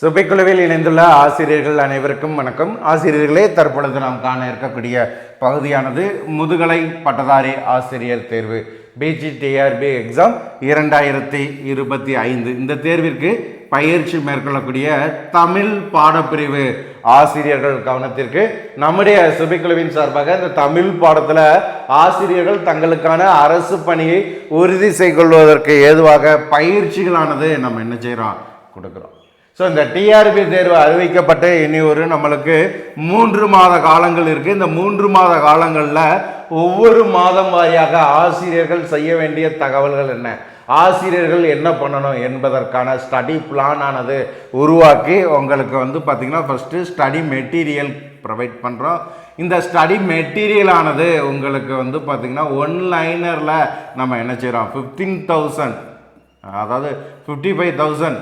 சுபைக்குழுவில் இணைந்துள்ள ஆசிரியர்கள் அனைவருக்கும் வணக்கம். ஆசிரியர்களே தற்பொழுது நாம் காண இருக்கக்கூடிய பகுதியானது முதுகலை பட்டதாரி ஆசிரியர் தேர்வு பிஜிடிஆர்பி எக்ஸாம் இரண்டாயிரத்தி இருபத்தி ஐந்து. இந்த தேர்விற்கு பயிற்சி மேற்கொள்ளக்கூடிய தமிழ் பாடப்பிரிவு ஆசிரியர்கள் கவனத்திற்கு நம்முடைய சுபைக்குழுவின் சார்பாக இந்த தமிழ் பாடத்தில் ஆசிரியர்கள் தங்களுக்கான அரசு பணியை உறுதி செய்கொள்வதற்கு ஏதுவாக பயிற்சிகளானது நம்ம என்ன செய்கிறோம் கொடுக்குறோம். ஸோ இந்த டிஆர்பி தேர்வு அறிவிக்கப்பட்டு இனி ஒரு நம்மளுக்கு மூன்று மாத காலங்கள் இருக்குது இந்த மூன்று மாத காலங்களில் ஒவ்வொரு மாதம் வாரியாக ஆசிரியர்கள் செய்ய வேண்டிய தகவல்கள் என்ன? ஆசிரியர்கள் என்ன பண்ணணும் என்பதற்கான ஸ்டடி பிளான் ஆனது உருவாக்கி உங்களுக்கு வந்து பார்த்திங்கன்னா ஃபஸ்ட்டு ஸ்டடி மெட்டீரியல் ப்ரொவைட் பண்ணுறோம் இந்த ஸ்டடி மெட்டீரியல் ஆனது உங்களுக்கு வந்து பார்த்திங்கன்னா ஒன் லைனரில் நம்ம என்ன செய்கிறோம் ஃபிஃப்டீன் தௌசண்ட் அதாவது fifty five thousand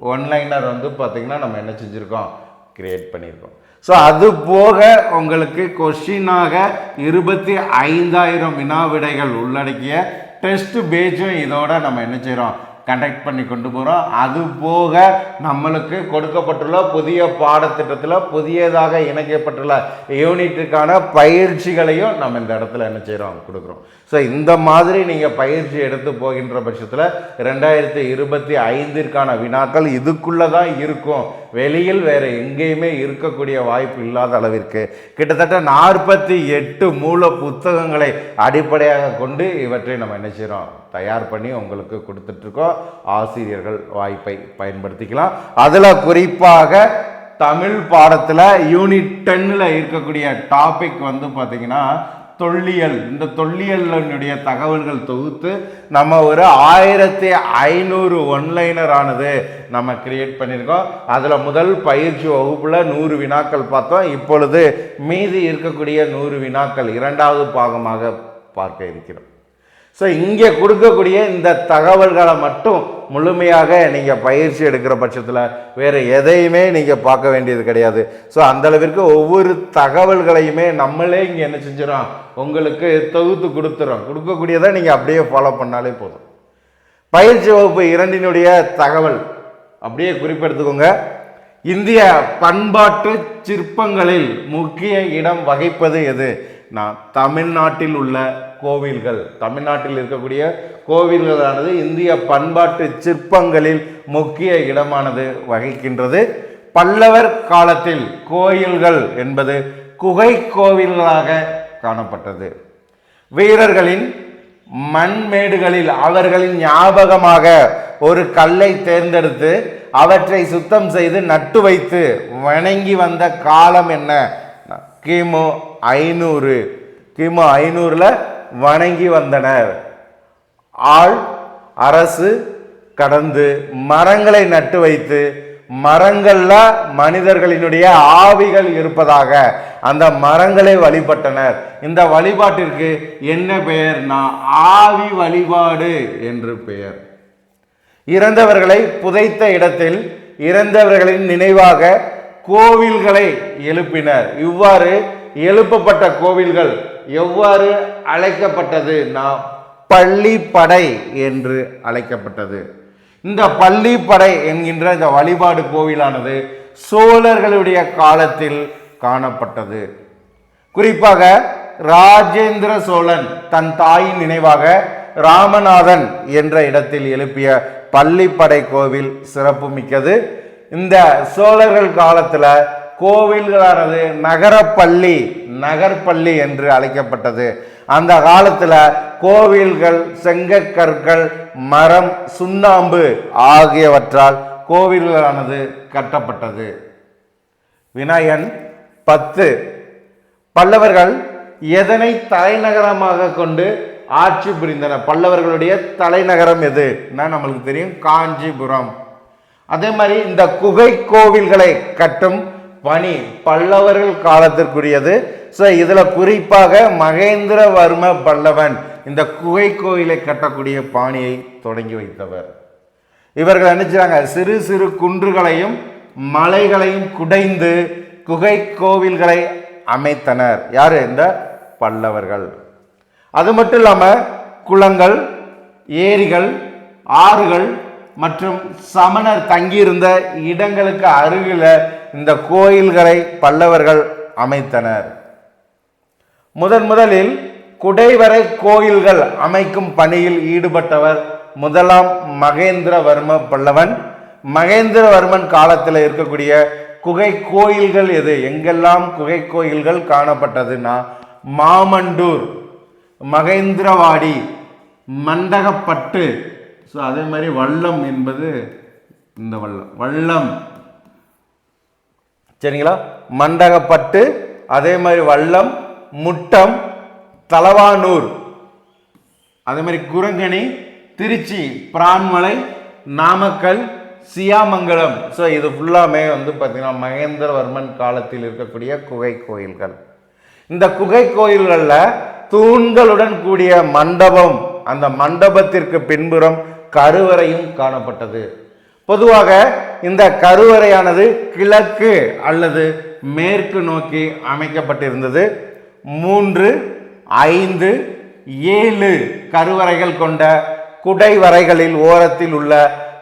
one liner வந்து பார்த்திங்கன்னா நம்ம என்ன செஞ்சுருக்கோம்? கிரியேட் பண்ணியிருக்கோம் ஸோ அது போக உங்களுக்கு கொஷினாக இருபத்தி ஐந்தாயிரம் வினா விடைகள் உள்ளடக்கிய டெஸ்ட் பேஜும் இதோட நம்ம என்ன செய்கிறோம் கண்டக்ட் பண்ணி கொண்டு போகிறோம் அது போக நம்மளுக்கு கொடுக்கப்பட்டுள்ள புதிய பாடத்திட்டத்தில் புதியதாக இணைக்கப்பட்டுள்ள யூனிட்டுக்கான பயிற்சிகளையும் நம்ம இந்த இடத்துல என்ன செய்கிறோம் கொடுக்குறோம். ஸோ இந்த மாதிரி நீங்கள் பயிற்சி எடுத்து போகின்ற பட்சத்தில் ரெண்டாயிரத்தி இருபத்தி ஐந்திற்கான வினாக்கள் இதுக்குள்ளே தான் இருக்கும். வெளியில் வேறு எங்கேயுமே இருக்கக்கூடிய வாய்ப்பு இல்லாத அளவிற்கு கிட்டத்தட்ட நாற்பத்தி எட்டு மூல புத்தகங்களை அடிப்படையாக கொண்டு இவற்றை நம்ம என்ன செய்கிறோம் தயார் பண்ணி உங்களுக்கு கொடுத்துட்ருக்கோம். ஆசிரியர்கள் வாய்ப்பை பயன்படுத்திக்கலாம். அதில் குறிப்பாக தமிழ் பாடத்தில் யூனிட் டென்னில் இருக்கக்கூடிய டாபிக் வந்து பார்த்திங்கன்னா தொல்லியல். இந்த தொல்லியலினுடைய தகவல்கள் தொகுத்து நம்ம ஒரு ஆயிரத்தி ஐநூறு ஒன்லைனர் ஆனது நம்ம கிரியேட் பண்ணியிருக்கோம். அதில் முதல் பயிற்சி வகுப்பில் நூறு வினாக்கள் பார்த்தோம். இப்பொழுது மீதி இருக்கக்கூடிய நூறு வினாக்கள் இரண்டாவது பாகமாக பார்க்க இருக்கிறோம். ஸோ இங்கே கொடுக்கக்கூடிய இந்த தகவல்களை மட்டும் முழுமையாக நீங்கள் பயிற்சி எடுக்கிற பட்சத்தில் வேறு எதையுமே நீங்கள் பார்க்க வேண்டியது கிடையாது. ஸோ அந்தளவிற்கு ஒவ்வொரு தகவல்களையுமே நம்மளே இங்கே என்ன செஞ்சிடும் உங்களுக்கு தொகுத்து கொடுத்துறோம் கொடுக்கக்கூடியதை நீங்கள் அப்படியே ஃபாலோ பண்ணாலே போதும். பயிற்சி வகுப்பு இரண்டினுடைய தகவல் அப்படியே குறிப்பெடுத்துக்கோங்க. இந்திய பண்பாட்டு சிற்பங்களில் முக்கிய இடம் வகிப்பது எது? நான் தமிழ்நாட்டில் உள்ள கோவில்கள். தமிழ்நாட்டில் இருக்கக்கூடிய கோவில்களானது இந்திய பண்பாட்டு சிற்பங்களில் முக்கிய இடமானது வகிக்கின்றது. பல்லவர் காலத்தில் கோயில்கள் என்பது குகை கோவில்களாக காணப்பட்டது. வீரர்களின் மண்மேடுகளில் அவர்களின் ஞாபகமாக ஒரு கல்லை தேர்ந்தெடுத்து அவற்றை சுத்தம் செய்து நட்டு வைத்து வணங்கி வந்த காலம் என்ன? கிமு ஐநூறு. கிமு ஐநூறில் வணங்கி வந்தனர். ஆள் அரசு கடந்து மரங்களை நட்டு வைத்து மரங்கள்ல மனிதர்களினுடைய ஆவிகள் இருப்பதாக அந்த மரங்களை வழிபட்டனர். இந்த வழிபாட்டிற்கு என்ன பெயர்னா ஆவி வழிபாடு என்று பெயர். இறந்தவர்களை புதைத்த இடத்தில் இறந்தவர்களின் நினைவாக கோவில்களை எழுப்பினர். இவ்வாறு எழுப்பப்பட்ட கோவில்கள் எவ்வாறு அழைக்கப்பட்டது? நான் பள்ளிப்படை என்று அழைக்கப்பட்டது. இந்த பள்ளிப்படை என்கின்ற இந்த வழிபாடு கோவிலானது சோழர்களுடைய காலத்தில் காணப்பட்டது. குறிப்பாக ராஜேந்திர சோழன் தன் தாயின் நினைவாக ராமநாதன் என்ற இடத்தில் எழுப்பிய பள்ளிப்படை கோவில் சிறப்புமிக்கது. இந்த சோழர்கள் காலத்தில் கோவில்களானது நகரப்பள்ளி நகர்பள்ளி என்று அழைக்கப்பட்டது. அந்த காலத்தில் கோவில்கள் செங்கக்கற்கள் மரம் சுண்ணாம்பு ஆகியவற்றால் கோவில்களானது கட்டப்பட்டது. விநாயகன் பத்து. பல்லவர்கள் எதனை தலைநகரமாக கொண்டு ஆட்சி புரிந்தனர்? பல்லவர்களுடைய தலைநகரம் எதுன்னா நம்மளுக்கு தெரியும்? காஞ்சிபுரம். அதே மாதிரி இந்த குகை கோவில்களை கட்டும் பணி பல்லவர்கள் காலத்திற்குரியது. ஸோ இதில் குறிப்பாக மகேந்திரவர்ம பல்லவன் இந்த குகை கோயிலை கட்டக்கூடிய பாணியை தொடங்கி வைத்தவர். இவர்கள் நினைச்சாங்க சிறு சிறு குன்றுகளையும் மலைகளையும் குடைந்து குகை கோவில்களை அமைத்தனர். யார்? இந்த பல்லவர்கள். அது மட்டும் இல்லாமல் குளங்கள் ஏரிகள் ஆறுகள் மற்றும் சமணர் தங்கியிருந்த இடங்களுக்கு அருகில் இந்த கோயில்களை பல்லவர்கள் அமைத்தனர். முதன் முதலில் குடைவரை கோயில்கள் அமைக்கும் பணியில் ஈடுபட்டவர் முதலாம் மகேந்திரவர்ம பல்லவன். மகேந்திரவர்மன் காலத்தில் இருக்கக்கூடிய குகை கோயில்கள் எது? எங்கெல்லாம் குகை கோயில்கள் காணப்பட்டதுன்னா மாமண்டூர் மகேந்திரவாடி மண்டகப்பட்டு ஸோ அதே மாதிரி வல்லம் என்பது இந்த வல்லம் வல்லம் சரிங்களா? மண்டகப்பட்டு அதே மாதிரி வல்லம் முட்டம் தலவானூர் அதே மாதிரி குரங்கணி திருச்சி பிரான்மலை நாமக்கல் சியாமங்கலம். ஸோ இது ஃபுல்லாமே வந்து பார்த்திங்கன்னா மகேந்திரவர்மன் காலத்தில் இருக்கக்கூடிய குகை கோயில்கள். இந்த குகை கோயில்களில் தூண்களுடன் கூடிய மண்டபம் அந்த மண்டபத்திற்கு பின்புறம் கருவறையும் காணப்பட்டது. பொதுவாக இந்த கருவறையானது கிழக்கு அல்லது மேற்கு நோக்கி அமைக்கப்பட்டிருந்தது. மூன்று ஐந்து ஏழு கருவறைகள் கொண்ட குடைவரைகளில் ஓரத்தில் உள்ள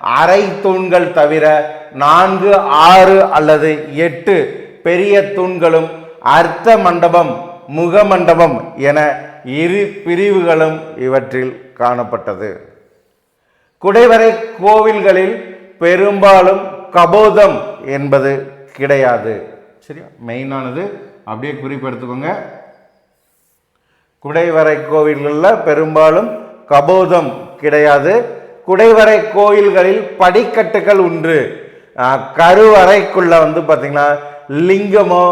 அரை தூண்கள் தவிர நான்கு ஆறு அல்லது எட்டு பெரிய தூண்களும் அர்த்த மண்டபம் முகமண்டபம் என இரு பிரிவுகளும் இவற்றில் காணப்பட்டது. குடைவரை கோவில்களில் பெரும்பாலும் கபோதம் என்பது கிடையாது. சரியா? மெயினானது அப்படியே குறிப்பெடுத்துக்கோங்க. குடைவரை கோவில்களில் பெரும்பாலும் கபோதம் கிடையாது. குடைவரை கோயில்களில் படிக்கட்டுகள் உண்டு. கருவறைக்குள்ள வந்து பார்த்தீங்கன்னா லிங்கமோ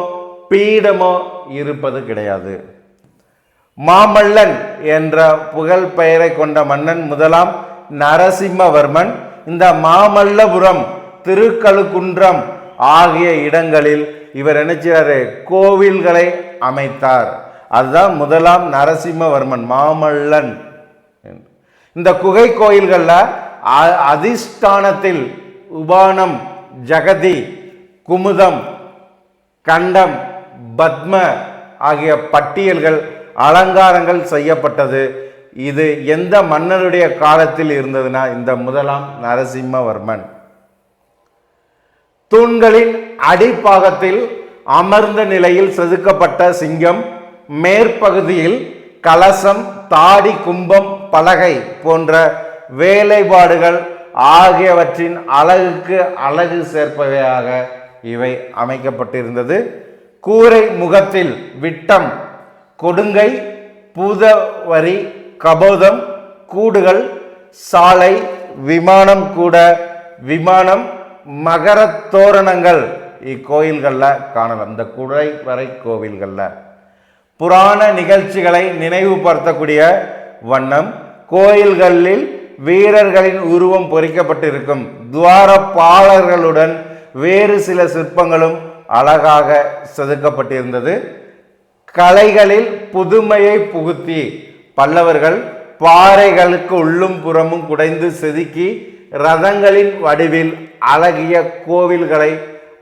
பீடமோ இருப்பது கிடையாது. மாமல்லன் என்ற புகழ் பெயரை கொண்ட மன்னன் முதலாம் நரசிம்மவர்மன் இந்த மாமல்லபுரம் திருக்கழுக்குன்றம் ஆகிய இடங்களில் இவர் நினைச்சாரு கோவில்களை அமைத்தார். அதுதான் முதலாம் நரசிம்மவர்மன் மாமல்லன் இந்த குகை கோயில்களில் அ- அதிஷ்டானத்தில் உபானம் ஜகதி குமுதம் கண்டம் பத்ம ஆகிய பட்டியல்கள் அலங்காரங்கள் செய்யப்பட்டது. இது எந்த மன்னருடைய காலத்தில் இருந்ததுன்னா இந்த முதலாம் நரசிம்மவர்மன். தூண்களின் அடிப்பாகத்தில் அமர்ந்த நிலையில் செதுக்கப்பட்ட சிங்கம் மேற்பகுதியில் கலசம் தாடி கும்பம் பலகை போன்ற வேலைப்பாடுகள் ஆகியவற்றின் அழகுக்கு அழகு சேர்ப்பவையாக இவை அமைக்கப்பட்டிருந்தது. கூரை முகத்தில் விட்டம் கொடுங்கை பூதவரி கபோதம் கூடுகள் சாலை விமானம் கூட விமானம் மகரத் தோரணங்கள். இக்கோயில்களில் காணலாம் இந்த குடை வரை கோவில்களில். புராண நிகழ்ச்சிகளை நினைவுபடுத்தக்கூடிய வண்ணம் கோயில்களில் வீரர்களின் உருவம் பொறிக்கப்பட்டிருக்கும். துவாரப்பாளர்களுடன் வேறு சில சிற்பங்களும் அழகாக செதுக்கப்பட்டிருந்தது. கலைகளில் புதுமையை புகுத்தி பல்லவர்கள் பாறைகளுக்கு உள்ளும் புறமும் குடைந்து செதுக்கி ரதங்களின் வடிவில் அழகிய கோவில்களை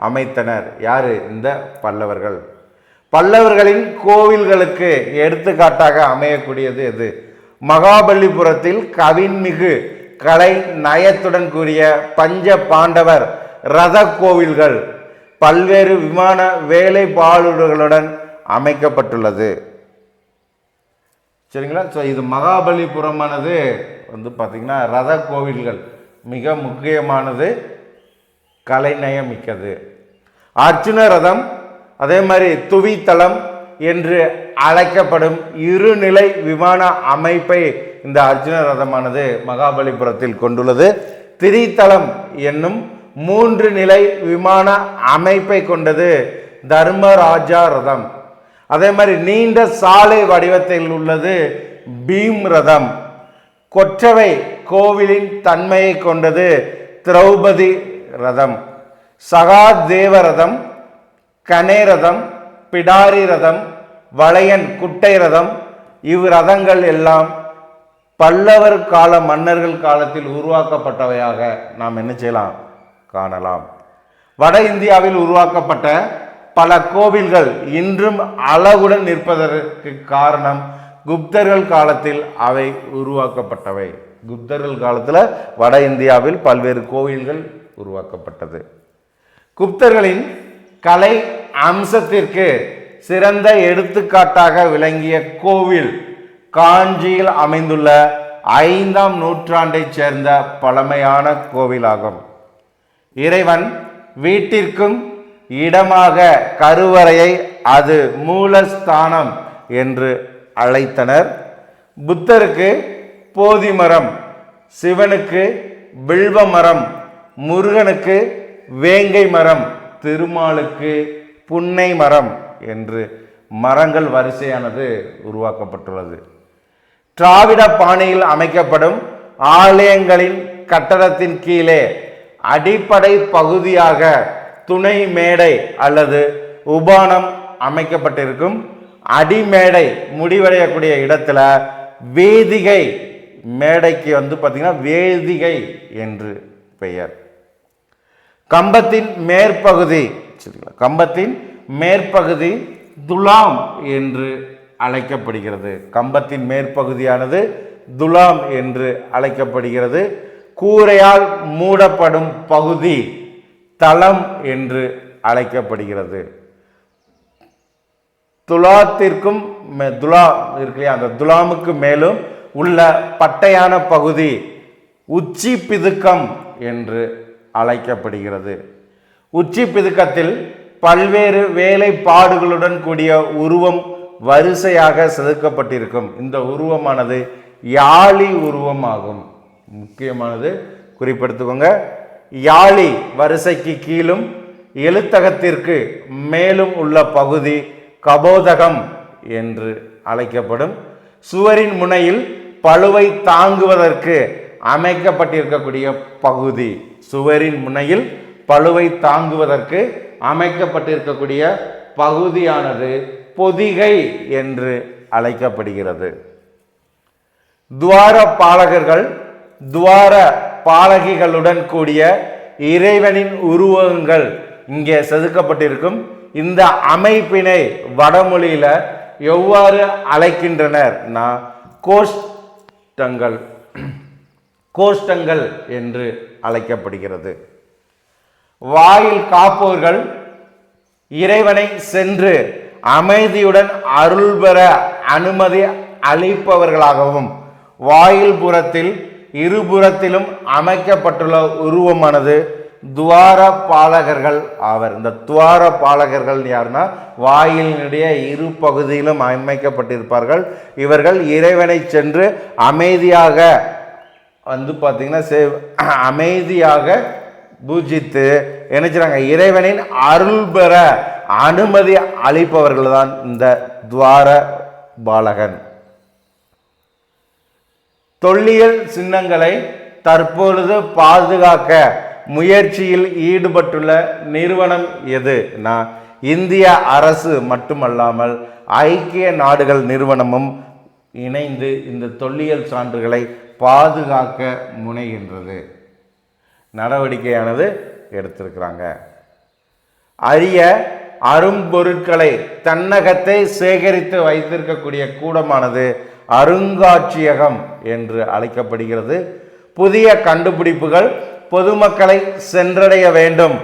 அமைத்தனர். யாரு? இந்த பல்லவர்கள். பல்லவர்களின் கோவில்களுக்கு எடுத்துக்காட்டாக அமையக்கூடியது எது? மகாபலிபுரத்தில் கவின்மிகு கலை நயத்துடன் கூடிய பஞ்ச பாண்டவர் ரத கோவில்கள் பல்வேறு விமான வேலைப்பாடுகளுடன் அமைக்கப்பட்டுள்ளது. சரிங்களா? ஸோ இது மகாபலிபுரமானது வந்து பார்த்திங்கன்னா ரத கோவில்கள். மிக முக்கியமானது கலைநயம் மிக்கது. அர்ஜுன ரதம் அதே மாதிரி துவித்தளம் என்று அழைக்கப்படும் இருநிலை விமான அமைப்பை இந்த அர்ஜுன ரதமானது மகாபலிபுரத்தில் கொண்டுள்ளது. திரித்தளம் என்னும் மூன்று நிலை விமான அமைப்பை கொண்டது தர்மராஜா ரதம். அதே மாதிரி நீண்ட சாலை வடிவத்தில் உள்ளது பீம் ரதம் கொற்றவை கோவிலின் தன்மையை கொண்டது திரௌபதி ரதம். சகாதேவ ரதம் கனே ரதம் பிடாரி ரதம் வளையன் குட்டை ரதம். இவ் ரதங்கள் எல்லாம் பல்லவர் கால மன்னர்கள் காலத்தில் உருவாக்கப்பட்டவையாக நாம் என்ன செய்யலாம்? காணலாம். வட இந்தியாவில் உருவாக்கப்பட்ட பல கோவில்கள் இன்றும் அழகுடன் நிற்பதற்கு காரணம் குப்தர்கள் காலத்தில் அவை உருவாக்கப்பட்டவை. குப்தர்கள் காலத்தில் வட இந்தியாவில் பல்வேறு கோவில்கள் உருவாக்கப்பட்டது. குப்தர்களின் கலை அம்சத்திற்கு சிறந்த எடுத்துக்காட்டாக விளங்கிய கோவில் காஞ்சியில் அமைந்துள்ள ஐந்தாம் நூற்றாண்டைச் சேர்ந்த பழமையான கோவிலாகும். இறைவன் வீட்டிற்கும் இடமாக கருவறையை அது மூலஸ்தானம் என்று அழைத்தனர். புத்தருக்கு போதி மரம் சிவனுக்கு வில்வ மரம் முருகனுக்கு வேங்கை மரம் திருமாலுக்கு புன்னை மரம் என்று மரங்கள் வரிசையானது உருவாக்கப்பட்டுள்ளது. திராவிட பாணியில் அமைக்கப்படும் ஆலயங்களின் கட்டடத்தின் கீழே அடிப்படை பகுதியாக துணை மேடை அல்லது உபானம் அமைக்கப்பட்டிருக்கும். அடிமேடை முடிவடையக்கூடிய இடத்துல வேதிகை மேடைக்கு வந்து பார்த்தீங்கன்னா வேதிகை என்று பெயர். கம்பத்தின் மேற்பகுதி சரிங்களா கம்பத்தின் மேற்பகுதி துலாம் என்று அழைக்கப்படுகிறது. கம்பத்தின் மேற்பகுதியானது துலாம் என்று அழைக்கப்படுகிறது. கூரையால் மூடப்படும் பகுதி தளம் என்று அழைக்கப்படுகிறது. துலாத்திற்கும் மே- துலா இருக்கு அந்த துலாமுக்கு மேலும் உள்ள பட்டையான பகுதி உச்சி பிதுக்கம் என்று அழைக்கப்படுகிறது. உச்சி பிதுக்கத்தில் பல்வேறு வேலைப்பாடுகளுடன் கூடிய உருவம் வரிசையாக செதுக்கப்பட்டிருக்கும். இந்த உருவமானது யாழி உருவமாகும். முக்கியமானது குறிப்பிடுத்துக்கோங்க. யாழி வரிசைக்கு கீழும் எழுத்தகத்திற்கு மேலும் உள்ள பகுதி கபோதகம் என்று அழைக்கப்படும். சுவரின் முனையில் பழுவை தாங்குவதற்கு அமைக்கப்பட்டிருக்கக்கூடிய பகுதி சுவரின் முனையில் பழுவை தாங்குவதற்கு அமைக்கப்பட்டிருக்கக்கூடிய பகுதியானது பொதிகை என்று அழைக்கப்படுகிறது. துவார பாலகர்கள் துவார பாலகிகளுடன் கூடிய இறைவனின் உருவகங்கள் இங்கே செதுக்கப்பட்டிருக்கும். இந்த அமைப்பினை வடமொழியில் எவ்வாறு அழைக்கின்றனர்? நான் கோஷ்டங்கள். கோஷ்டங்கள் என்று அழைக்கப்படுகிறது. வாயில் காப்போர்கள் இறைவனை சென்று அமைதியுடன் அருள்பெற அனுமதி அளிப்பவர்களாகவும் வாயில் புறத்தில் இருபுறத்திலும் அமைக்கப்பட்டுள்ள உருவமானது துவார பாலகர்கள் ஆவர். இந்த துவார பாலகர்கள் யாருன்னா வாயிலினுடைய இரு பகுதியிலும் அமைக்கப்பட்டிருப்பார்கள். இவர்கள் இறைவனை சென்று அமைதியாக வந்து பார்த்தீங்கன்னா சே- அமைதியாக பூஜித்து என்ன இறைவனின் அருள் பெற அனுமதி அளிப்பவர்கள் தான் இந்த துவார பாலகன் தொல்லியல் சின்னங்களை தற்பொழுது பாதுகாக்க முயற்சியில் ஈடுபட்டுள்ள நிறுவனம் எதுனா இந்திய அரசு மட்டுமல்லாமல் ஐக்கிய நாடுகள் நிறுவனமும் இணைந்து இந்த தொல்லியல் சான்றுகளை பாதுகாக்க முனைகின்றது. நடவடிக்கையானது எடுத்திருக்கிறாங்க. அரிய அரும்பொருட்களை தன்னகத்தை சேகரித்து வைத்திருக்கக்கூடிய கூடமானது அருங்காட்சியகம் என்று அழைக்கப்படுகிறது. புதிய கண்டுபிடிப்புகள் பொதுமக்களை சென்றடைய வேண்டும்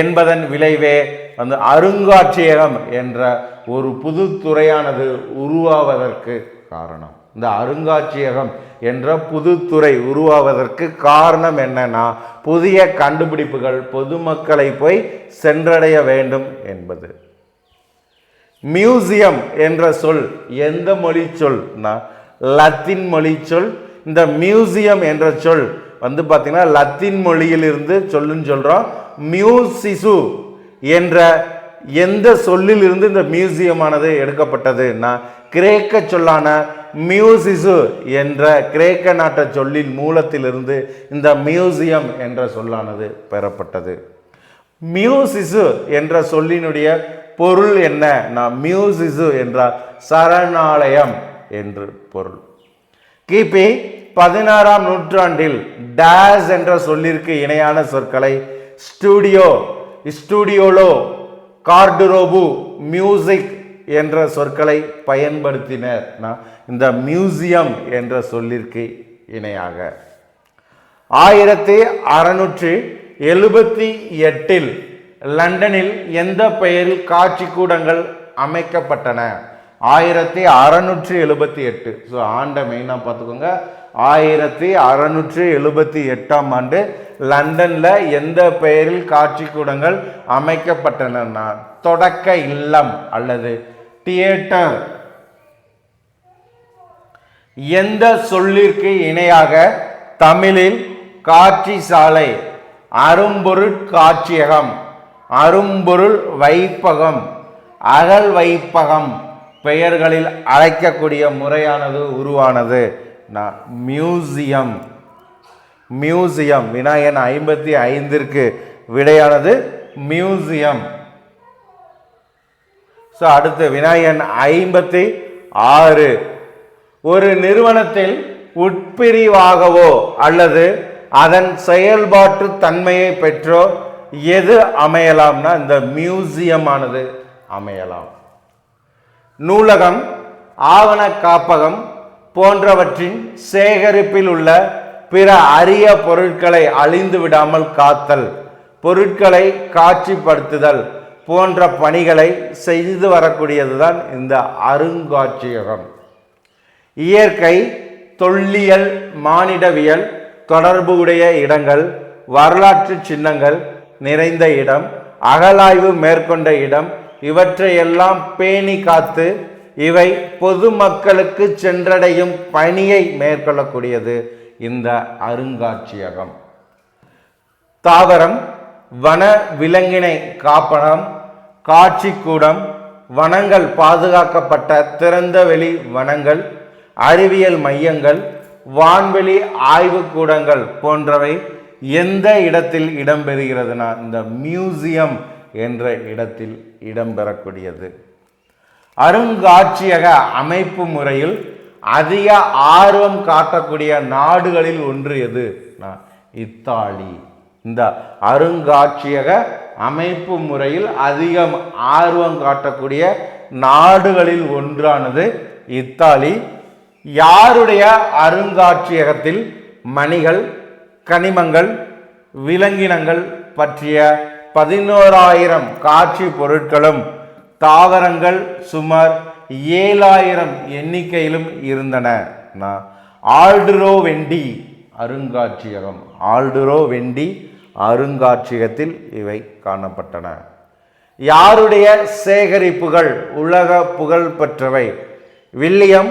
என்பதன் விளைவே அந்த அருங்காட்சியகம் என்ற ஒரு புது துறையானது உருவாவதற்கு காரணம். இந்த அருங்காட்சியகம் என்ற புதுத்துறை உருவாவதற்கு காரணம் என்னன்னா புதிய கண்டுபிடிப்புகள் பொதுமக்களை போய் சென்றடைய வேண்டும் என்பது. மியூசியம் என்ற சொல் எந்த மொழி சொல்னா லத்தீன் மொழி சொல். இந்த மியூசியம் என்ற சொல் வந்து பார்த்தீங்கன்னா லத்தீன் மொழியிலிருந்து சொல்லுன்னு சொல்கிறோம் மியூசிசு என்ற எந்த சொல்லிலிருந்து இந்த மியூசியமானது எடுக்கப்பட்டதுன்னா கிரேக்க சொல்லான மியூசிசு என்ற கிரேக்க நாட்ட சொல்லின் மூலத்திலிருந்து இந்த மியூசியம் என்ற சொல்லானது பெறப்பட்டது. மியூசிசு என்ற சொல்லினுடைய பொருள் என்ன? நான் மியூசிசு என்றால் சரணாலயம் என்று பொருள். கிபி பதினாறாம் நூற்றாண்டில் டேஸ் என்ற சொல்லிற்கு இணையான சொற்களை ஸ்டூடியோ ஸ்டூடியோலோ கார்டுரோபு மியூசிக் என்ற சொற்களை பயன்படுத்தினர். நான் இந்த மியூசியம் என்ற சொல்லிற்கு இணையாக. ஆயிரத்தி அறுநூற்றி எழுபத்தி எட்டில் லண்டனில் எந்த பெயரில் காட்சி கூடங்கள் அமைக்கப்பட்டன? ஆயிரத்தி அறநூற்றி எழுபத்தி எட்டு. ஸோ ஆண்டை மெயினாக பார்த்துக்கோங்க. ஆயிரத்தி அறநூற்றி எழுபத்தி எட்டாம் ஆண்டு லண்டனில் எந்த பெயரில் காட்சி கூடங்கள் அமைக்கப்பட்டன தொடக்க இல்லம் அல்லது தியேட்டர். எந்த சொல்லிற்கு இணையாக தமிழில் காட்சி சாலை அரும்பொருள் காட்சியகம் அரும்பொருள் வைப்பகம் அகல் வைப்பகம் பெயர்களில் அழைக்கக்கூடிய முறையானது உருவானது. நான் மியூசியம். மியூசியம் விநாயகன் ஐம்பத்தி ஐந்திற்கு விடையானது மியூசியம். ஸோ அடுத்து விநாயகன் ஐம்பத்தி ஆறு. ஒரு நிறுவனத்தில் உட்பிரிவாகவோ அல்லது அதன் செயல்பாட்டு தன்மையை பெற்றோ எது அமையலாம்னா இந்த மியூசியமானது அமையலாம். நூலகம் ஆவண காப்பகம் போன்றவற்றின் சேகரிப்பில் உள்ள பிற அரிய பொருட்களை அழிந்து விடாமல் காத்தல் பொருட்களை காட்சிப்படுத்துதல் போன்ற பணிகளை செய்து வரக்கூடியதுதான் இந்த அருங்காட்சியகம். இயற்கை தொல்லியல் மானிடவியல் தொடர்புடைய இடங்கள் வரலாற்று சின்னங்கள் நிறைந்த இடம் அகலாய்வு மேற்கொண்ட இடம் இவற்றையெல்லாம் பேணி காத்து இவை பொதுமக்களுக்கு சென்றடையும் பணியை மேற்கொள்ளக்கூடியது இந்த அருங்காட்சியகம். தாவரம் வன விலங்கினை காப்பகம் காட்சிக்கூடம் வனங்கள் பாதுகாக்கப்பட்ட திறந்தவெளி வனங்கள் அறிவியல் மையங்கள் வான்வெளி ஆய்வுக்கூடங்கள் போன்றவை எந்த இடத்தில் இடம்பெறுகிறதுனா இந்த மியூசியம் என்ற இடத்தில் இடம்பெறக்கூடியது. அருங்காட்சியக அமைப்பு முறையில் அதிக ஆர்வம் காட்டக்கூடிய நாடுகளில் ஒன்று எது இத்தாலி. இந்த அருங்காட்சியக அமைப்பு முறையில் அதிகம் ஆர்வம் காட்டக்கூடிய நாடுகளில் ஒன்றானது இத்தாலி. யாருடைய அருங்காட்சியகத்தில் மணிகள் கனிமங்கள் விலங்கினங்கள் பற்றிய பதினோராயிரம் காட்சி பொருட்களும் தாவரங்கள் சுமார் ஏழாயிரம் எண்ணிக்கையிலும் இருந்தன. ஆல்டுரோ வெண்டி அருங்காட்சியகம். ஆல்டுரோ வெண்டி அருங்காட்சியகத்தில் இவை காணப்பட்டன. யாருடைய சேகரிப்புகள் உலக புகழ் பெற்றவை? வில்லியம்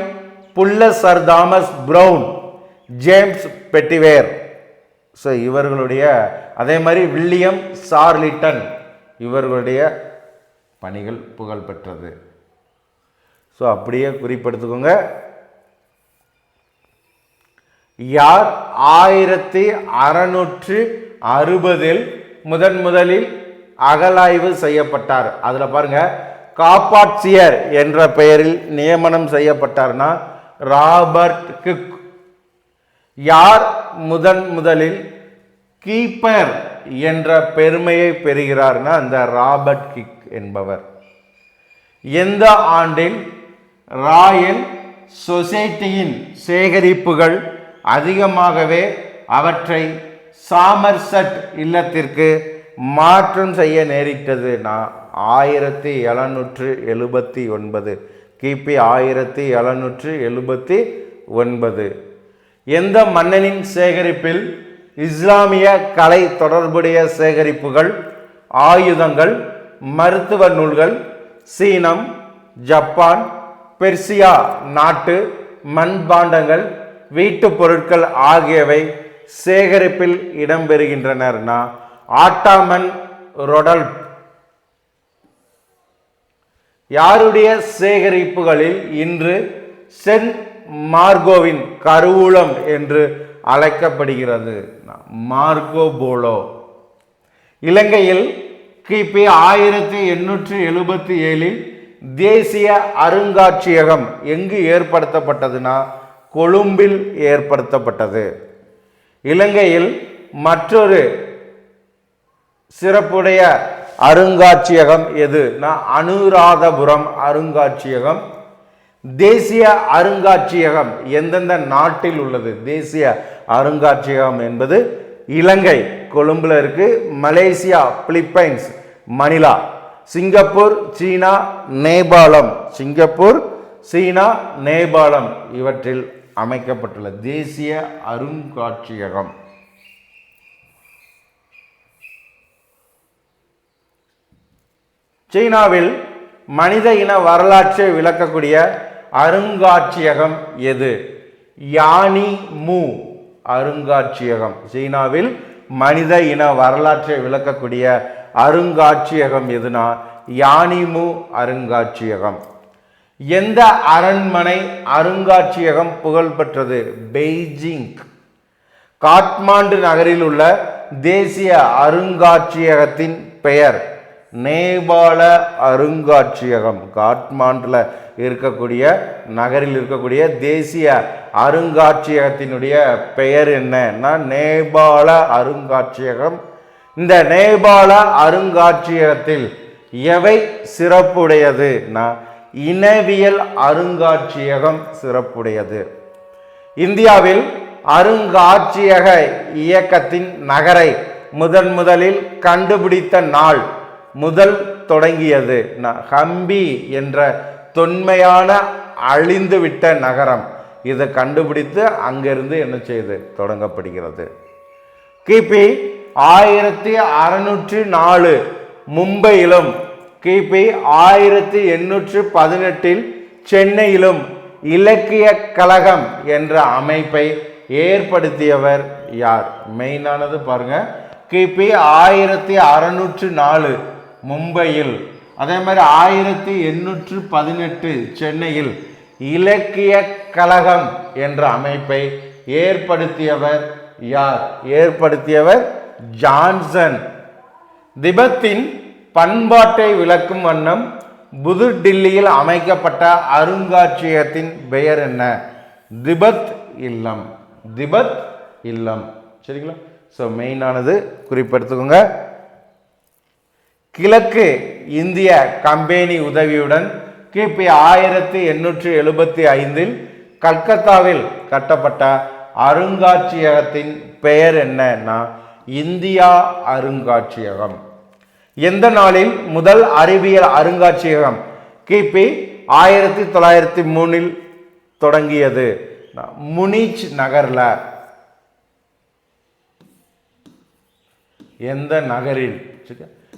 புல்ல sir Thomas Browne James Petiver. So இவர்களுடைய அதே மாதிரி வில்லியம் சார்லிட்டன் இவர்களுடைய பணிகள் புகழ் பெற்றது. ஸோ அப்படியே குறிப்பெடுத்துக்கோங்க. யார் ஆயிரத்தி அறநூற்று அறுபதில் முதன் முதலில் அகலாய்வு செய்யப்பட்டார்? அதில் பாருங்க காப்பாட்சியர் என்ற பெயரில் நியமனம் செய்யப்பட்டார்னா ராபர்ட் கிக். யார் முதன் முதலில் கீப்பர் என்ற பெருமையை பெறுகிறார்னா அந்த ராபர்ட் கிக் என்பவர். எந்த ஆண்டில் ராயல் சொசைட்டியின் சேகரிப்புகள் அதிகமாகவே அவற்றை சாமர்சட் இல்லத்திற்கு மாற்றம் செய்ய நேரிட்டதுனா ஆயிரத்தி எழுநூற்று எழுபத்தி ஒன்பது. கிபி ஆயிரத்தி எழுநூற்று எழுபத்தி ஒன்பது. எந்த மன்னனின் சேகரிப்பில் இஸ்லாமிய கலை தொடர்புடைய சேகரிப்புகள் ஆயுதங்கள் மருத்துவ நூல்கள் சீனம் ஜப்பான் பெர்சியா நாட்டு மண்பாண்டங்கள் வீட்டுப் பொருட்கள் ஆகியவை சேகரிப்பில் இடம்பெறுகின்றனர்னா ஆட்டாமன் ரொடல் யாருடைய சேகரிப்புகளில் இன்று சென் மார்கோவின் கருவூலம் என்று அழைக்கப்படுகிறது. Marco Polo. இலங்கையில் கிபி ஆயிரத்தி எண்ணூற்றி எழுபத்தி ஏழில் தேசிய அருங்காட்சியகம் எங்கு ஏற்படுத்தப்பட்டதுன்னா கொழும்பில் ஏற்படுத்தப்பட்டது. இலங்கையில் மற்றொரு சிறப்புடைய அருங்காட்சியகம் எதுனா அனுராதபுரம் அருங்காட்சியகம். தேசிய அருங்காட்சியகம் எந்தெந்த நாட்டில் உள்ளது? தேசிய அருங்காட்சியகம் என்பது இலங்கை கொழும்புல இருக்கு Malaysia Philippines Manila Singapore China Nepal Singapore China Nepal இவற்றில் அமைக்கப்பட்டுள்ள தேசிய அருங்காட்சியகம். சீனாவில் மனித இன வரலாற்றை விளக்கக்கூடிய அருங்காட்சியகம் எது? யானி மூ. அருங்காட்சியகம். சீனாவில் மனித இன வரலாற்றை விளக்கக்கூடிய அருங்காட்சியகம் எதுனா? யானிமு அருங்காட்சியகம். எந்த அரண்மனை அருங்காட்சியகம் புகழ்பெற்றது? பெய்ஜிங். காட்மாண்டு நகரில் உள்ள தேசிய அருங்காட்சியகத்தின் பெயர். நேபாள அருங்காட்சியகம் காட்மாண்டில் இருக்கக்கூடிய நகரில் இருக்கக்கூடிய தேசிய அருங்காட்சியகத்தினுடைய பெயர் என்னன்னா நேபாள அருங்காட்சியகம். இந்த நேபாள அருங்காட்சியகத்தில் எவை சிறப்புடையதுனா இனவியல் அருங்காட்சியகம் சிறப்புடையது. இந்தியாவில் அருங்காட்சியக இயக்கத்தின் நகரை முதன் முதலில் கண்டுபிடித்த நாள் முதல் தொடங்கியது. ந- ஹம்பி என்ற தொன்மையான அழிந்துவிட்ட நகரம். இதை கண்டுபிடித்து அங்கிருந்து என்ன செய்து? தொடங்கப்படுகிறது. கிபி ஆயிரத்தி அறுநூற்றி நாலு மும்பையிலும் கிபி ஆயிரத்தி எண்ணூற்று பதினெட்டில் சென்னையிலும் இலக்கிய கழகம் என்ற அமைப்பை ஏற்படுத்தியவர் யார்? மெயினானது பாருங்க. கிபி ஆயிரத்தி அறுநூற்று நாலு மும்பையில். அதே மாதிரி ஆயிரத்தி எண்ணூற்று பதினெட்டு சென்னையில் இலக்கிய கழகம் என்ற அமைப்பை ஏற்படுத்தியவர் யார்? ஏற்படுத்தியவர் ஜான்சன். திபெத்தின் பண்பாட்டை விளக்கும் வண்ணம் புது டில்லியில் அமைக்கப்பட்ட அருங்காட்சியகத்தின் பெயர் என்ன? திபத் இல்லம். திபெத் இல்லம். சரிங்களா? ஸோ மெயினானது குறிப்பெடுத்துக்கோங்க. கிழக்கு இந்திய கம்பெனி உதவியுடன் கிபி ஆயிரத்தி எண்ணூற்றி எழுபத்தி ஐந்தில் கல்கத்தாவில் கட்டப்பட்ட அருங்காட்சியகத்தின் பெயர் என்னன்னா இந்தியா அருங்காட்சியகம். எந்த நாளில் முதல் அறிவியல் அருங்காட்சியகம் கிபி ஆயிரத்தி தொள்ளாயிரத்தி மூணில் தொடங்கியது? முனிச் நகரில். எந்த நகரில்?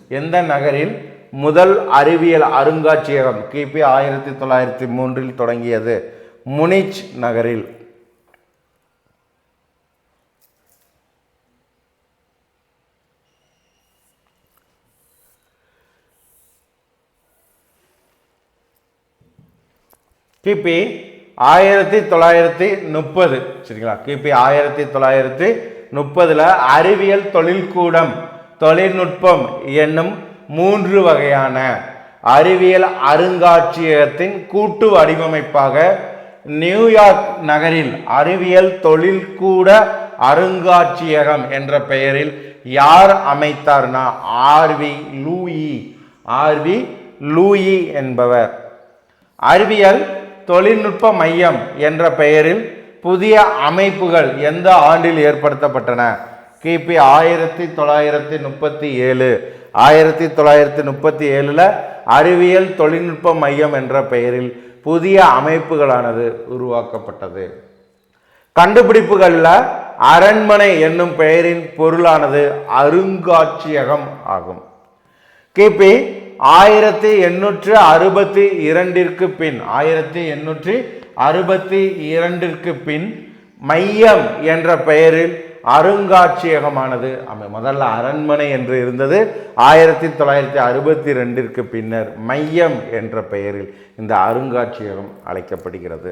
எந்த நகரில் முதல் அறிவியல் அருங்காட்சியகம் கிபி ஆயிரத்தி தொள்ளாயிரத்தி மூன்றில் தொடங்கியது? முனிச் நகரில். கிபி ஆயிரத்தி தொள்ளாயிரத்தி முப்பது. சரிங்களா? கிபி ஆயிரத்தி தொள்ளாயிரத்தி முப்பதுல அறிவியல் தொழில்கூடம் தொழில்நுட்பம் என்னும் மூன்று வகையான அறிவியல் அருங்காட்சியகத்தின் கூட்டு வடிவமைப்பாக நியூயார்க் நகரில் அறிவியல் தொழில்கூட அருங்காட்சியகம் என்ற பெயரில் யார் அமைத்தார்னா ஆர்வி லூயி. ஆர்வி லூயி என்பவர். அறிவியல் தொழில்நுட்ப மையம் என்ற பெயரில் புதிய அமைப்புகள் எந்த ஆண்டில் ஏற்படுத்தப்பட்டன? கிபி ஆயிரத்தி தொள்ளாயிரத்தி முப்பத்தி ஏழு ஆயிரத்தி தொள்ளாயிரத்தி முப்பத்தி ஏழில் அறிவியல் தொழில்நுட்ப மையம் என்ற பெயரில் புதிய அமைப்புகளானது உருவாக்கப்பட்டது. கண்டுபிடிப்புகளில் அரண்மனை என்னும் பெயரின் பொருளானது அருங்காட்சியகம் ஆகும். கிபி ஆயிரத்தி எண்ணூற்று அறுபத்தி இரண்டிற்கு பின் ஆயிரத்தி எண்ணூற்றி அறுபத்தி இரண்டிற்கு பின் மையம் என்ற பெயரில் அருங்காட்சியகமானது. அமை முதல்ல அரண்மனை என்று இருந்தது. ஆயிரத்தி தொள்ளாயிரத்தி அறுபத்தி ரெண்டிற்கு பின்னர் மையம் என்ற பெயரில் இந்த அருங்காட்சியகம் அழைக்கப்படுகிறது.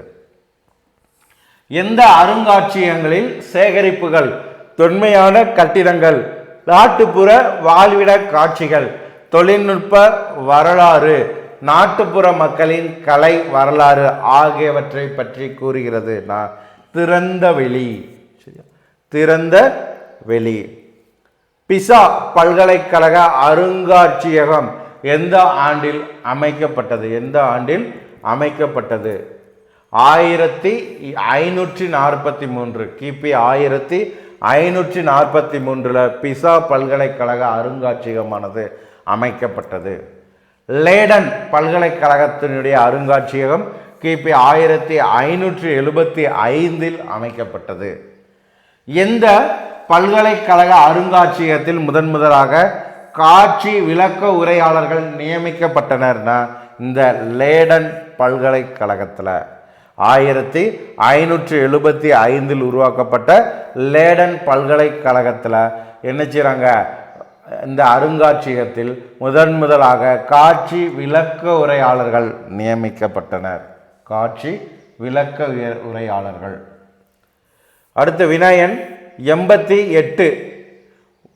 எந்த அருங்காட்சியகங்களில் சேகரிப்புகள் தொன்மையான கட்டிடங்கள் நாட்டுப்புற வாழ்விட காட்சிகள் தொழில்நுட்ப வரலாறு நாட்டுப்புற மக்களின் கலை வரலாறு ஆகியவற்றை பற்றி கூறுகிறது. நான் திறந்த வெளி திறந்த வெளி பிசா பல்கலைக்கழக அருங்காட்சியகம் எந்த ஆண்டில் அமைக்கப்பட்டது? எந்த ஆண்டில் அமைக்கப்பட்டது? ஆயிரத்தி ஐநூற்றி நாற்பத்தி மூன்று. கிபி ஆயிரத்தி ஐநூற்றி நாற்பத்தி மூன்றில் பிசா பல்கலைக்கழக அருங்காட்சியகமானது அமைக்கப்பட்டது. லேடன் பல்கலைக்கழகத்தினுடைய அருங்காட்சியகம் கிபி ஆயிரத்தி ஐநூற்றி எழுபத்தி ஐந்தில் அமைக்கப்பட்டது. எந்த பல்கலைக்கழக அருங்காட்சியகத்தில் முதன் முதலாக காட்சி விளக்க உரையாளர்கள் நியமிக்கப்பட்டனர்னா இந்த லேடன் பல்கலைக்கழகத்தில். ஆயிரத்தி ஐநூற்றி எழுபத்தி ஐந்தில் உருவாக்கப்பட்ட லேடன் பல்கலைக்கழகத்தில் என்ன செய்கிறாங்க இந்த அருங்காட்சியகத்தில் முதன் முதலாக காட்சி விளக்க உரையாளர்கள் நியமிக்கப்பட்டனர். காட்சி விளக்க உரையாளர்கள். அடுத்து வினயன் எண்பத்தி எட்டு.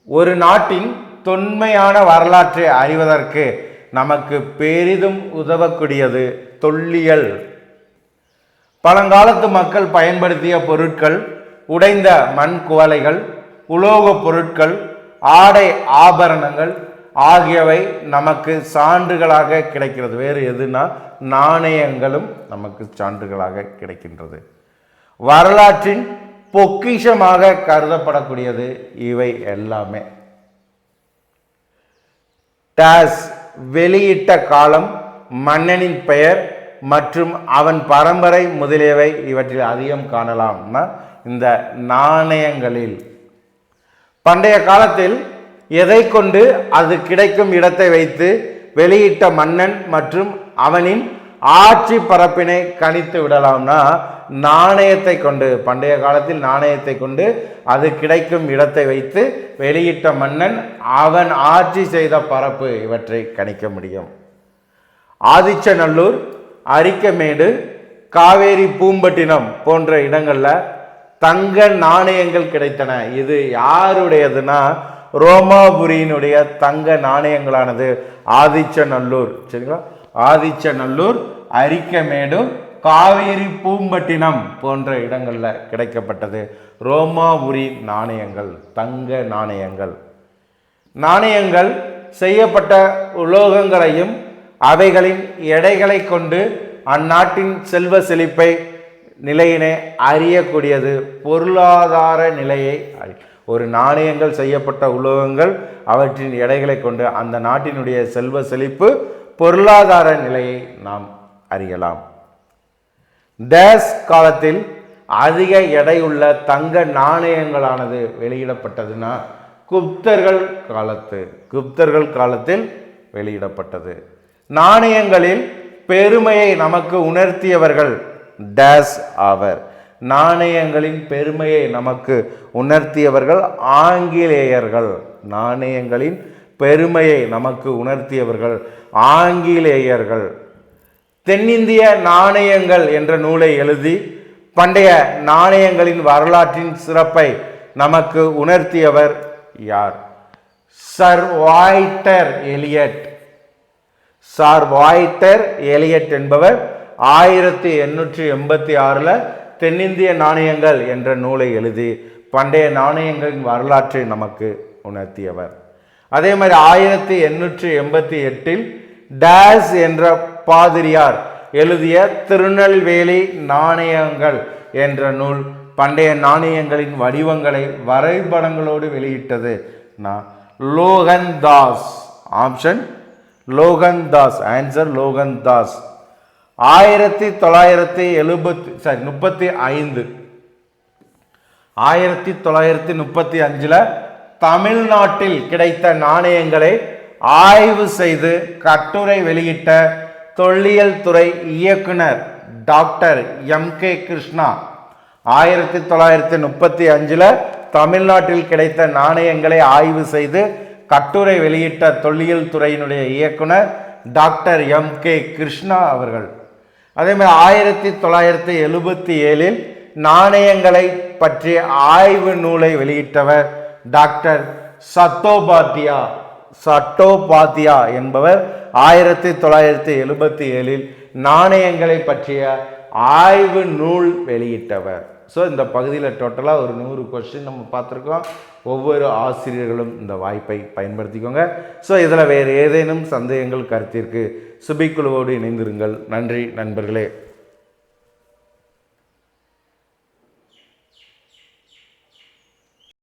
ஒரு நாட்டின் தொன்மையான வரலாற்றை அறிவதற்கு நமக்கு பெரிதும் உதவக்கூடியது தொல்லியல். பழங்காலத்து மக்கள் பயன்படுத்திய பொருட்கள் உடைந்த மண் குவலைகள் உலோகப் பொருட்கள் ஆடை ஆபரணங்கள் ஆகியவை நமக்கு சான்றுகளாக கிடைக்கிறது. வேறு எதுனா நாணயங்களும் நமக்கு சான்றுகளாக கிடைக்கின்றது. வரலாற்றின் பொக்கிஷமாக கருதப்படக்கூடியது இவை எல்லாமே. டாஸ் வெளியிட்ட காலம் மன்னனின் பெயர் மற்றும் அவன் பரம்பரை முதலியவை இவற்றில் அதிகம் காணலாம்னா இந்த நாணயங்களில். பண்டைய காலத்தில் எதை கொண்டு அது கிடைக்கும் இடத்தை வைத்து வெளியிட்ட மன்னன் மற்றும் அவனின் ஆட்சி பரப்பினை கணித்து விடலாம்னா நாணயத்தை கொண்டு பண்டைய காலத்தில் நாணயத்தை கொண்டு அது கிடைக்கும் இடத்தை வைத்து வெளியிட்ட மன்னன் அவன் ஆட்சி செய்த பரப்பு இவற்றை கணிக்க முடியும். ஆதிச்சநல்லூர் அரிக்கமேடு காவேரி பூம்பட்டினம் போன்ற இடங்களில் தங்க நாணயங்கள் கிடைத்தன. இது யாருடையதுன்னா ரோமாபுரியினுடைய தங்க நாணயங்களானது ஆதிச்சநல்லூர். சரிங்களா? ஆதிச்சநல்லூர் அரிக்கமேடு காவேரி பூம்பட்டினம் போன்ற இடங்களில் கிடைக்கப்பட்டது. ரோமாபுரி நாணயங்கள் தங்க நாணயங்கள். நாணயங்கள் செய்யப்பட்ட உலோகங்களையும் அவைகளின் எடைகளை கொண்டு அந்நாட்டின் செல்வ செழிப்பை நிலையினை அறியக்கூடியது. பொருளாதார நிலையை அறி- ஒரு நாணயங்கள் செய்யப்பட்ட உலோகங்கள் அவற்றின் எடைகளை கொண்டு அந்த நாட்டினுடைய செல்வ செழிப்பு பொருளாதார நிலையை நாம் அறியலாம். டேஸ் காலத்தில் அதிக எடையுள்ள தங்க நாணயங்களானது வெளியிடப்பட்டதுன்னா குப்தர்கள் காலத்து குப்தர்கள் காலத்தில் வெளியிடப்பட்டது. நாணயங்களில் பெருமையை நமக்கு உணர்த்தியவர்கள் டேஸ் ஆவர். நாணயங்களின் பெருமையை நமக்கு உணர்த்தியவர்கள் ஆங்கிலேயர்கள். நாணயங்களின் பெருமையை நமக்கு உணர்த்தியவர்கள் ஆங்கிலேயர்கள். தென்னிந்திய நாணயங்கள் என்ற நூலை எழுதி பண்டைய நாணயங்களின் வரலாற்றின் சிறப்பை நமக்கு உணர்த்தியவர் யார்? Sir Walter Elliot. Sir Walter Elliot என்பவர் ஆயிரத்தி எண்ணூற்றி எண்பத்தி ஆறில் தென்னிந்திய நாணயங்கள் என்ற நூலை எழுதி பண்டைய நாணயங்களின் வரலாற்றை நமக்கு உணர்த்தியவர். அதே மாதிரி ஆயிரத்தி எண்ணூற்றி எண்பத்தி எட்டில் டேஸ் என்ற பாதிரியார் எழுதிய திருநெல்வேலி நாணயங்கள் என்ற நூல் பண்டைய நாணயங்களின் வடிவங்களை வரைபடங்களோடு வெளியிட்டது. நான் லோகன் தாஸ் ஆப்ஷன் லோகன் தாஸ் ஆன்சர் லோகன் தாஸ் ஆயிரத்தி தொள்ளாயிரத்தி எழுபத்தி சாரி முப்பத்தி ஐந்து. ஆயிரத்தி தொள்ளாயிரத்தி முப்பத்தி அஞ்சில் தமிழ்நாட்டில் கிடைத்த நாணயங்களை ஆய்வு செய்து கட்டுரை வெளியிட்ட தொல்லியல் துறை இயக்குனர் டாக்டர் எம் கே கிருஷ்ணா. ஆயிரத்தி தொள்ளாயிரத்தி முப்பத்தி அஞ்சில் தமிழ்நாட்டில் கிடைத்த நாணயங்களை ஆய்வு செய்து கட்டுரை வெளியிட்ட தொல்லியல் துறையினுடைய இயக்குனர் டாக்டர் எம் கே கிருஷ்ணா அவர்கள். அதே மாதிரி ஆயிரத்தி தொள்ளாயிரத்தி எழுபத்தி ஏழில் நாணயங்களை பற்றிய ஆய்வு நூலை வெளியிட்டவர் டாக்டர் சத்தோபாத்தியா சட்டோபாத்தியா என்பவர் ஆயிரத்தி தொள்ளாயிரத்தி எழுபத்தி ஏழில் நாணயங்களை பற்றிய ஆய்வு நூல் வெளியிட்டவர். ஸோ இந்த பகுதியில் டோட்டலாக ஒரு நூறு கொஸ்டின் நம்ம பார்த்துருக்கோம். ஒவ்வொரு ஆசிரியர்களும் இந்த வாய்ப்பை பயன்படுத்திக்கோங்க. ஸோ இதில் வேறு ஏதேனும் சந்தேகங்கள் கருத்திற்கு சுபிக்குழுவோடு இணைந்திருங்கள். நன்றி நண்பர்களே.